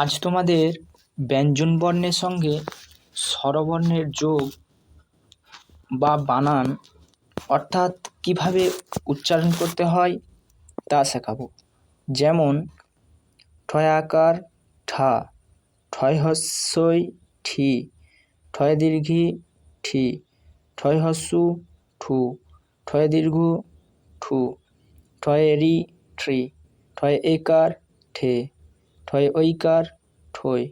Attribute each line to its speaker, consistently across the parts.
Speaker 1: আজ তোমাদের ব্যঞ্জনবর্ণের সঙ্গে স্বরবর্ণের যোগ বা বানান অর্থাৎ কীভাবে উচ্চারণ করতে হয় তা শেখাবো। যেমন, ঠয়াকার ঠা ঠয় হস্যই ঠি ঠয় দীর্ঘি ঠি ঠয় হস্যু ঠু ঠয় দীর্ঘ ঠু ঠয় রি ট্রি ঠয় একার ঠে। ঠয় ঐকার ঠই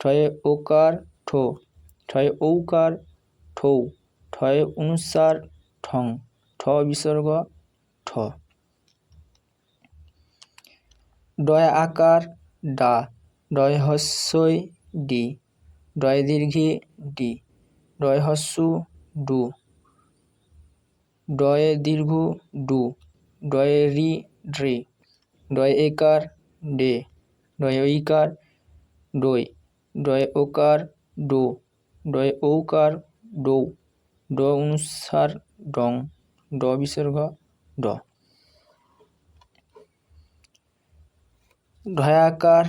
Speaker 1: ঠয় ওকার ঠো, ঠয় ঔকার ঠৌ, ঠয় অনুসার ঠং, ঠ বিসর্গ ঠ। ডয় আকার ডা, ডয় হস্যই ডি, ডয় দীর্ঘি ডি, ডয় হস্যু ডু, ডয় দীর্ঘ ডু, ডয় রি ড্রি, ডয় একার ডে। ডয় ঐকার ডই ডয় ওকার ডো ডয় ঔকার ডৌ ড অনুসার ডং ড বিসর্গ ড। ঢয়াকার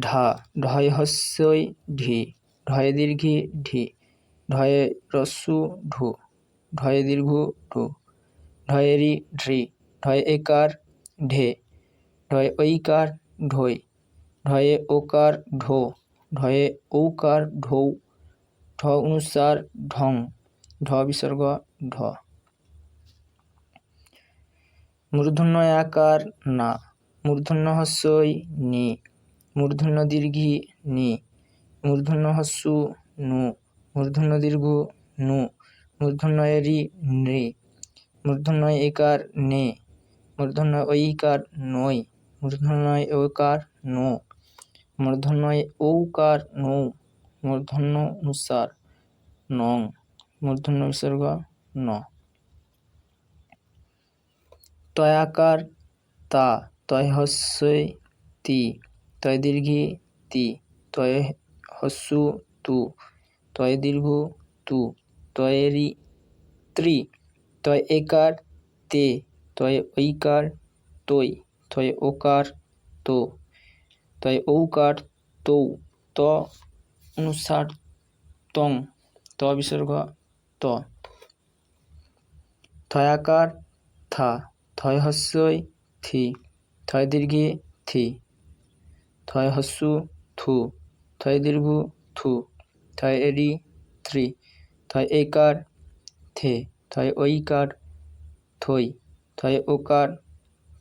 Speaker 1: ঢা ঢয় হস্যই ঢি ঢয় দীর্ঘি ঢি ঢয়ে রস্যু ঢু ঢয় দীর্ঘ ঢু, ঢয়েরি ঢ্রি ঢয় একার ঢে ঢয় ঐকার ঢই ঢয়ে ওকার ঢো, ঢয়ে ঔকার ঢৌ, ঢ অনুসার ঢং, ঢ বিসর্গ ঢ। মূর্ধন্য আকার না মূর্ধন্য হস্যই নি মূর্ধন্য দীর্ঘি নি মূর্ধন্য হস্যু নু মূর্ধন্য দীর্ঘ নু মূর্ধন্য রি নৃ মূর্ধন্য একার নে মূর্ধন্য ঐকার নই মূর্ধন্য ওকার নো। মূর্ধন্য ঔকার নৌ, মূর্ধন্য অনুসার নং, মূর্ধন্য বিসর্গ ন। তয়াকার তা তয় তি তয় দীর্ঘি তি তয় হস্যু তু তয় দীর্ঘ তু, তয়েরি ত্রি তয় একার তে তয় ঐকার তৈ তয় ওকার তো। তয় ঔকার তৌ ত অনুসার তং ত বিসর্গ ত থয়াকার থা থয় হস্যই থি থয় দীর্ঘে থি থয় হস্যু থু থয় দীর্ঘ থু থয় এরি থ্রি থয় একার থে থয় ঐকার থই থয় ওকার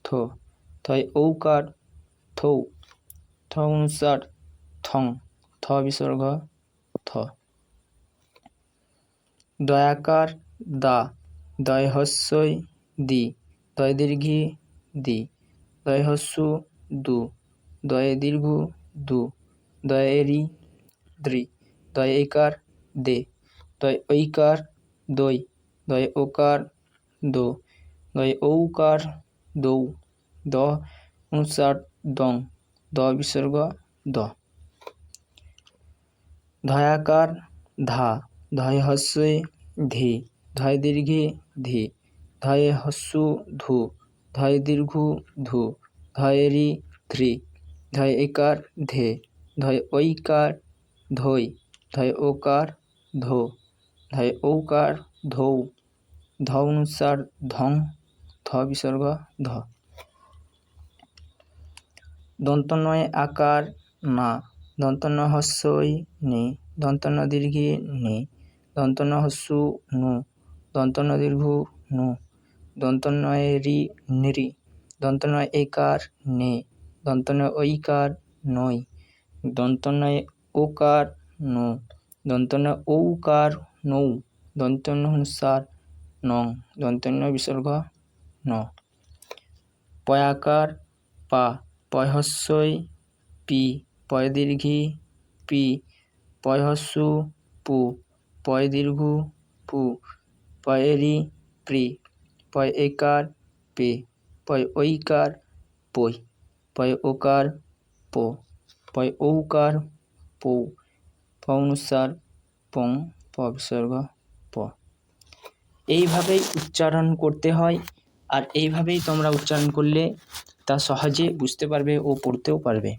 Speaker 1: থো থয় ঔকার থৌ থ অনুসার থং, থ বিসর্গ, থ। দয়াকার দা দয় দি দয় দীর্ঘি দি দয় দু দয়ে দীর্ঘ দু, দয়েরি দ্রি দয় একার দে দয় ঐকার দই দয় ওকার দো দয় ঔকার দৌ, দ অনুসার দং। द विसर्ग द। धयाकार धा। धय हस्व धी। धय दीर्घे धी। धय हस्सु धु। धय दीर्घु धु। धय रि ध्री। धय एकार धे धय। ओकार धोय धय ओकार धो। धय ओकार धौ। धौनुसार धं। ध विसर्ग ध। দন্তনয় আকার না দন্তন্য হস্যই নি দন্তন্য দীর্ঘে নি দন্তন্য হস্যু নু দন্তন্য দীর্ঘ নু দন্তন্বয়ে রি নৃ দন্তনয় একার নে দন্তন্য ঐকার নই দন্তন্বয়ে ওকার নো দন্তন্য ঔকার নৌ দন্তন্য অনুসার নং দন্তন্য বিসর্গ ন। পয়াকার পা পয়হস্যই পি পয় দীর্ঘি পি, পয়হস্যু, পু, পয়দীর্ঘু, পু, পয়েরি প্রি পয় একার পে পয় ঐকার পই পয় ওকার পো পয় ঔকার পৌ প অনুসার পং প বিসর্গ প। এইভাবেই উচ্চারণ করতে হয়, আর এইভাবেই তোমরা উচ্চারণ করলে তা সহজে বুঝতে পারবে ও পড়তেও পারবে।